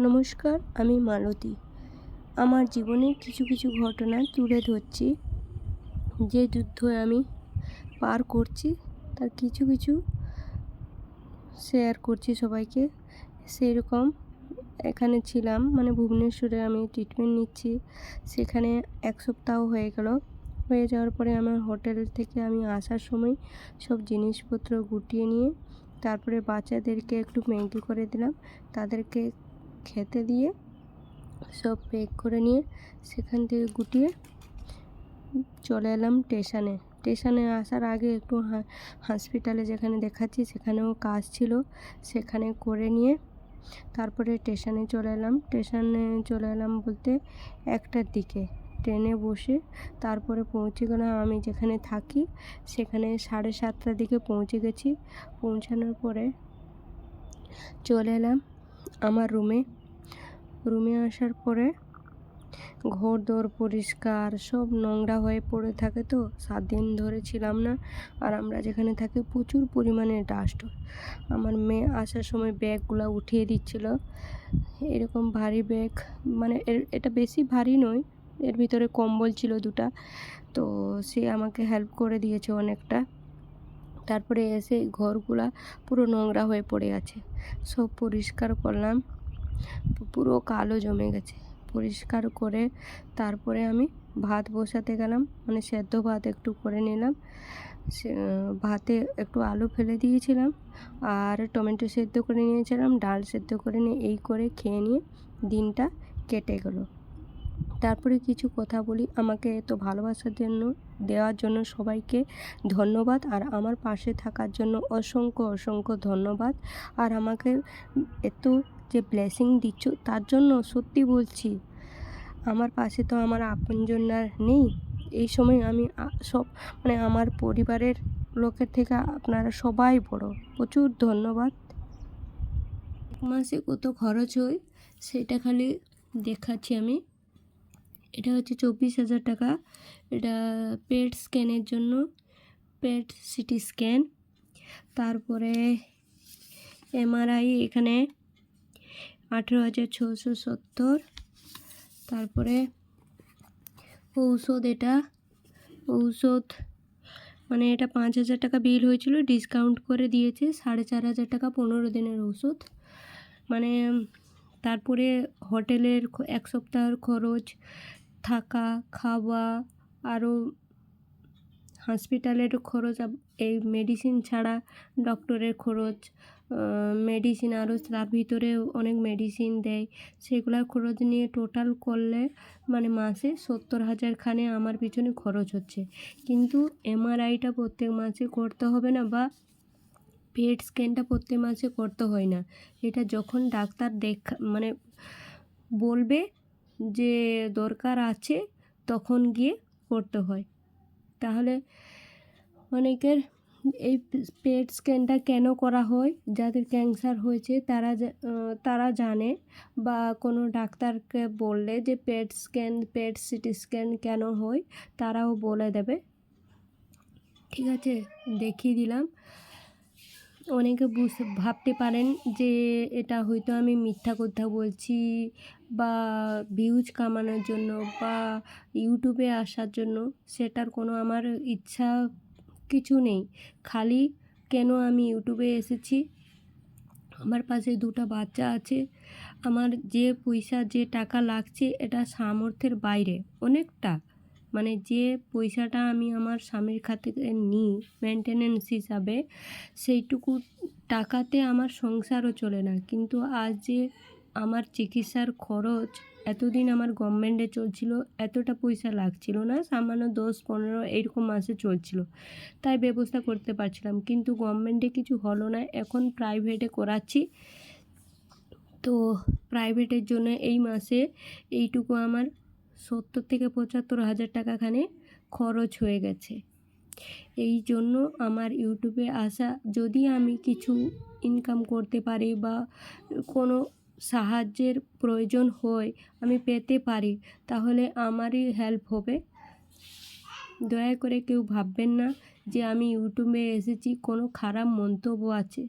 নমস্কার, আমি মালতী। আমার জীবনের কিছু কিছু ঘটনা তুলে ধরছি। যে যুদ্ধ আমি পার করছি, তার কিছু কিছু শেয়ার করছি সবাইকে। সেই রকম এখানে ছিলাম মানে ভুবনেশ্বরে আমি ট্রিটমেন্ট নিচ্ছি। সেখানে এক সপ্তাহ হয়ে গেল। হয়ে যাওয়ার পরে আমার হোটেল থেকে আমি আসার সময় সব জিনিসপত্র গুটিয়ে নিয়ে, তারপরে বাচ্চাদেরকে একটু ম্যাগি করে দিলাম। তাদেরকে খেতে দিয়ে সব প্যাক করে নিয়ে সেখান থেকে গুটিয়ে চলে এলাম স্টেশনে স্টেশনে আসার আগে একটু হসপিটালে যেখানে দেখাচ্ছি সেখানেও কাজ ছিল। সেখানে করে নিয়ে তারপরে স্টেশনে চলে এলাম। স্টেশনে চলে এলাম বলতে একটার দিকে। ট্রেনে বসে তারপরে পৌঁছে গেলাম। আমি যেখানে থাকি সেখানে সাড়ে সাতটার দিকে পৌঁছে গেছি। পৌঁছানোর পরে চলে এলাম। আমার রুমে রুমে আসার পরে ঘর দোর পরিষ্কার, সব নোংরা হয়ে পড়ে থাকে তো। সাত দিন ধরে ছিলাম না আর আমরা যেখানে থাকি প্রচুর পরিমাণে ডাস্ট আমার মেয়ে আসার সময় ব্যাগগুলো উঠিয়ে দিচ্ছিল। এরকম ভারী ব্যাগ মানে এটা বেশি ভারী নয়, এর ভিতরে কম্বল ছিল দুটা। তো সে আমাকে হেল্প করে দিয়েছে অনেকটা। তারপরে এসে ঘরগুলা পুরো নোংরা হয়ে পড়ে আছে। সব পরিষ্কার করলাম। পুরো কালো জমে গেছে। পরিষ্কার করে তারপরে আমি ভাত বসাতে গেলাম। মানে সেদ্ধ ভাত একটু করে নিলাম। ভাতে একটু আলু ফেলে দিয়েছিলাম আর টমেটো সেদ্ধ করে নিয়েছিলাম। ডাল সেদ্ধ করে নিয়ে এই করে খেয়ে নিয়ে দিনটা কেটে গেলো। তারপরে কিছু কথা বলি। আমাকে এত ভালোবাসার জন্য, দেওয়ার জন্য সবাইকে ধন্যবাদ। আর আমার পাশে থাকার জন্য অসংখ্য অসংখ্য ধন্যবাদ। আর আমাকে এত যে ব্লেসিং দিচ্ছ, তার জন্য সত্যি বলছি, আমার পাশে তো আমার আপনজন আর নেই। এই সময় আমি সব মানে আমার পরিবারের লোকের থেকে আপনারা সবাই বড়। প্রচুর ধন্যবাদ। এক মাসে কত খরচ হয়, সেটা খালি দেখাচ্ছি আমি। এটা হচ্ছে চব্বিশ হাজার টাকা। এটা পেট স্ক্যানের জন্য পেট সিটি স্ক্যান তারপরে এমআরআই এখানে আঠেরো হাজার ছশো সত্তর। তারপরে ঔষধ এটা, ঔষধ মানে এটা পাঁচ হাজার টাকা বিল হয়েছিল ডিসকাউন্ট করে দিয়েছে, সাড়ে চার হাজার টাকা পনেরো দিনের ওষুধ মানে তারপরে হোটেলের এক সপ্তাহের খরচ থাকা, খাওয়া, আরও হসপিটালের খরচ এই মেডিসিন ছাড়া ডক্টরের খরচ মেডিসিন আরও তার ভিতরে অনেক মেডিসিন দেয়। সেগুলোর খরচ নিয়ে টোটাল করলে মানে মাসে সত্তর হাজারখানে আমার পিছনে খরচ হচ্ছে। কিন্তু এমআরআইটা প্রত্যেক মাসে করতে হবে না বা পেট স্ক্যানটা প্রত্যেক মাসে করতে হয় না। এটা যখন ডাক্তার দেখা মানে বলবে যে দরকার আছে তখন গিয়ে করতে হয়। তাহলে অনেকের এই পেট স্ক্যানটা কেন করা হয়, যাদের ক্যান্সার হয়েছে তারা তারা জানে বা কোনো ডাক্তারকে বললে যে PET scan, PET CT scan কেন হয় তারাও বলে দেবে। ঠিক আছে, দেখিয়ে দিলাম। অনেকে বুঝতে ভাবতে পারেন যে এটা হয়তো আমি মিথ্যা কথা বলছি বা ভিউজ কামানোর জন্য বা ইউটিউবে আসার জন্য। সেটার কোনো আমার ইচ্ছা কিছু নেই। খালি কেন আমি ইউটিউবে এসেছি? আমার পাশে দুটো বাচ্চা আছে। আমার যে পয়সা, যে টাকা লাগছে, এটা সামর্থ্যের বাইরে, অনেকটা। মানে যে পয়সাটা আমি আমার স্বামীর খাতে নিই মেনটেনেন্স হিসাবে, সেইটুকু টাকাতে আমার সংসারও চলে না। কিন্তু আজ যে আমার চিকিৎসার খরচ এতদিন আমার গভর্নমেন্টে চলছিল, এতটা পয়সা লাগছিল না, সামান্য দশ পনেরো এইরকম মাসে চলছিল। তাই ব্যবস্থা করতে পারছিলাম, কিন্তু গভর্নমেন্টে কিছু হলো না, এখন প্রাইভেটে করাচ্ছি। তো প্রাইভেটের জন্য এই মাসে এইটুকু আমার সত্তর থেকে পঁচাত্তর হাজার টাকাখানে খরচ হয়ে গেছে। এই জন্য আমার ইউটিউবে আসা, যদি আমি কিছু ইনকাম করতে পারি বা কোনো সাহায্যের প্রয়োজন হয়, আমি পেতে পারি, তাহলে আমারই হেল্প হবে। দয়া করে কেউ ভাববেন না যে আমি ইউটিউবে এসেছি, কোনো খারাপ মন্তব্য আছে।